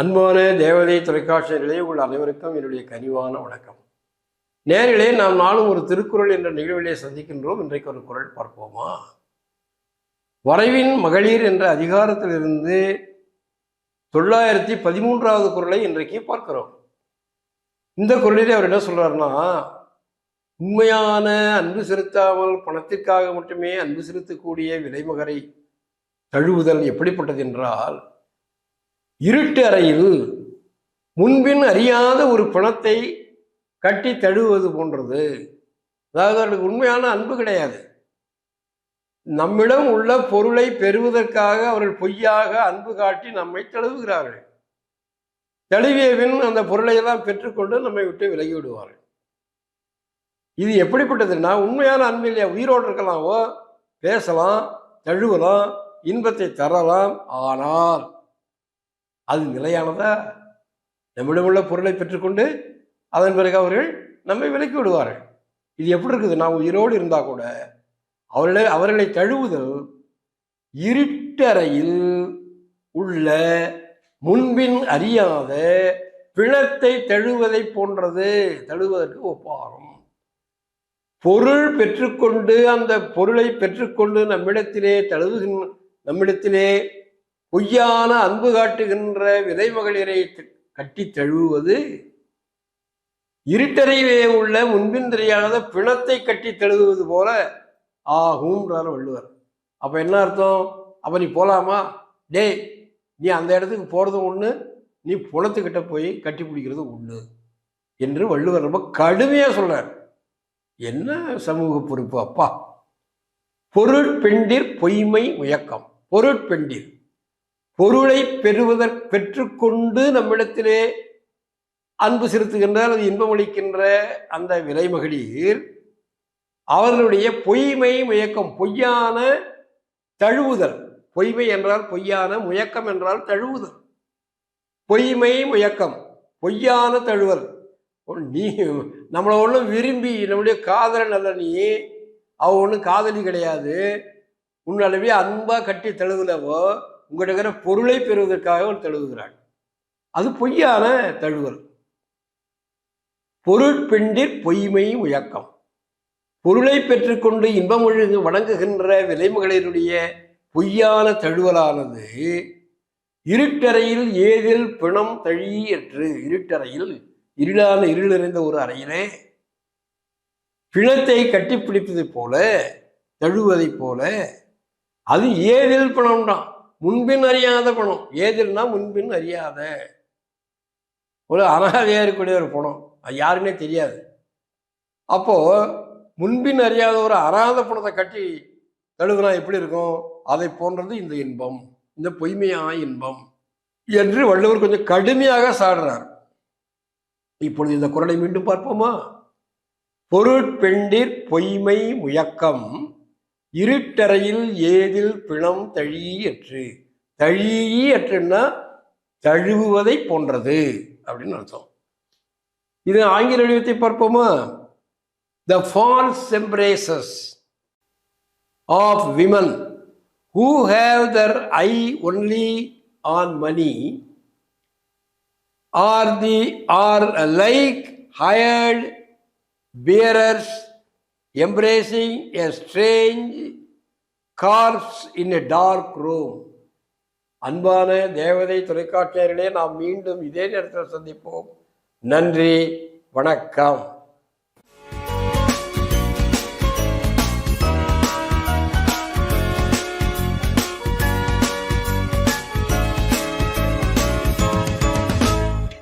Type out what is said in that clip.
அன்பான தேவதை தொலைக்காட்சியிலே உங்கள் அனைவருக்கும் என்னுடைய கனிவான வணக்கம். நேரிலே நாம் நாளும் ஒரு திருக்குறள் என்ற நிகழ்விலே சந்திக்கின்றோம். இன்றைக்கு ஒரு குரல் பார்ப்போமா? வரைவின் மகளிர் என்ற அதிகாரத்திலிருந்து தொள்ளாயிரத்தி பதிமூன்றாவது குரலை இன்றைக்கு பார்க்கிறோம். இந்த குரலிலே அவர் என்ன சொல்றாருன்னா உண்மையான அன்பு செலுத்தாமல் பணத்திற்காக மட்டுமே அன்பு செலுத்தக்கூடிய விலைமகரை தழுவுதல் எப்படிப்பட்டது என்றால் இருட்டு அறையில் முன்பின் அறியாத ஒரு பணத்தை கட்டி தழுவது போன்றது. அதாவது அவர்களுக்கு உண்மையான அன்பு கிடையாது. நம்மிடம் உள்ள பொருளை பெறுவதற்காக அவர்கள் பொய்யாக அன்பு காட்டி நம்மை தழுவுகிறார்கள். தழுவிய பின் அந்த பொருளை எல்லாம் பெற்றுக்கொண்டு நம்மை விட்டு விலகி விடுவார்கள். இது எப்படிப்பட்டதுன்னா உண்மையான அன்பு இல்லையா? உயிரோடு இருக்கலாமோ? பேசலாம் தழுவலாம் இன்பத்தை தரலாம். ஆனால் அது நிலையானதா? நம்மிடமுள்ள பொருளை பெற்றுக்கொண்டு அதன் பிறகு அவர்கள் நம்மை விலக்கி விடுவார்கள். இது எப்படி இருக்குது? நான் உயிரோடு இருந்தால் கூட அவர்களை அவர்களை தழுவுதல் இருட்டறையில் உள்ள முன்பின் அறியாத பிணத்தை தழுவதை போன்றது. தழுவதற்கு ஒப்பாகும். பொருள் பெற்றுக்கொண்டு அந்த பொருளை பெற்றுக்கொண்டு நம்மிடத்திலே தழுவுகின்ற நம்மிடத்திலே பொய்யான அன்பு காட்டுகின்ற விதைமகளிரை கட்டி தழுவுவது இருட்டறையிலே உள்ள முன்பின் தெரியாத பிணத்தை கட்டி தழுவுவது போல ஆகும்ன்றார் வள்ளுவர். அப்ப என்ன அர்த்தம்? அப்ப நீ போலாமா? டேய் நீ அந்த இடத்துக்கு போறதும் ஒண்ணு நீ புலத்துக்கிட்ட போய் கட்டி பிடிக்கிறது ஒண்ணு என்று வள்ளுவர் ரொம்ப கடுமையா சொல்றார். என்ன சமூக பொறுப்பு அப்பா? பொருட்பெண்டிர் பொய்மை முயக்கம். பொருட்பெண்டிர். பொருளை பெறுவதற் பெற்றுக்கொண்டு நம்மிடத்திலே அன்பு செலுத்துகின்ற அல்லது இன்பமளிக்கின்ற அந்த விலைமகளிர் அவர்களுடைய பொய்மை முயக்கம் பொய்யான தழுவுதல். பொய்மை என்றால் பொய்யான முயக்கம் என்றால் தழுவுதல். பொய்மை முயக்கம் பொய்யான தழுவல். நீ நம்மளை ஒன்றும் விரும்பி நம்முடைய காதலன் அல்ல நீ. அவ ஒன்றும் காதலி கிடையாது. உன்னளவே அன்பாக கட்டி தழுவுலவோ உங்கள்கிட்ட இருக்கிற பொருளை பெறுவதற்காக அவள் தழுவுகிறாள் அது பொய்யான தழுவல். பொருட்பெண்டிற் பொய்மை உயக்கம். பொருளை பெற்றுக்கொண்டு இன்பம் ஒழுங்கு வணங்குகின்ற விலைமகளிருடைய பொய்யான தழுவலானது இருட்டறையில் ஏதில் பிணம் தழியற்று. இருட்டறையில் இருளான இருள் நிறைந்த ஒரு அறையிலே பிணத்தை கட்டிப்பிடிப்பதைப் போல தழுவதைப் போல அது ஏதில் பணம்தான். முன்பின் அறியாத பணம் ஏதில்னா முன்பின் அறியாத. ஒரு அனாதையா இருக்கக்கூடிய ஒரு பணம் அது யாருன்னே தெரியாது. அப்போ முன்பின் அறியாத ஒரு அறாத பணத்தை கட்டி தழுவினா எப்படி இருக்கும்? அதை போன்றது இந்த இன்பம். இந்த பொய்மையான இன்பம். என்று வள்ளுவர் கொஞ்சம் கடுமையாக சாடுறார். இப்பொழுது இந்த குரலை மீண்டும் பார்ப்போமா? பொருட்பெண்டிற் பொய்மை முயக்கம். இருட்டறையில் ஏதில் பிணம் தழியற்று தழியற்றுன்னா தழுவுவதை போன்றது அப்படின்னு அர்த்தம். இது ஆங்கில வடிவத்தை பார்ப்போமா? The false embraces of women who have their eye only on money are the are like hired bearers embracing a strange corpse in a dark room. அன்பான தேவதை தொலைக்காட்சியர்களே நாம் மீண்டும் இதே நேரத்தில் சந்திப்போம். நன்றி வணக்கம்.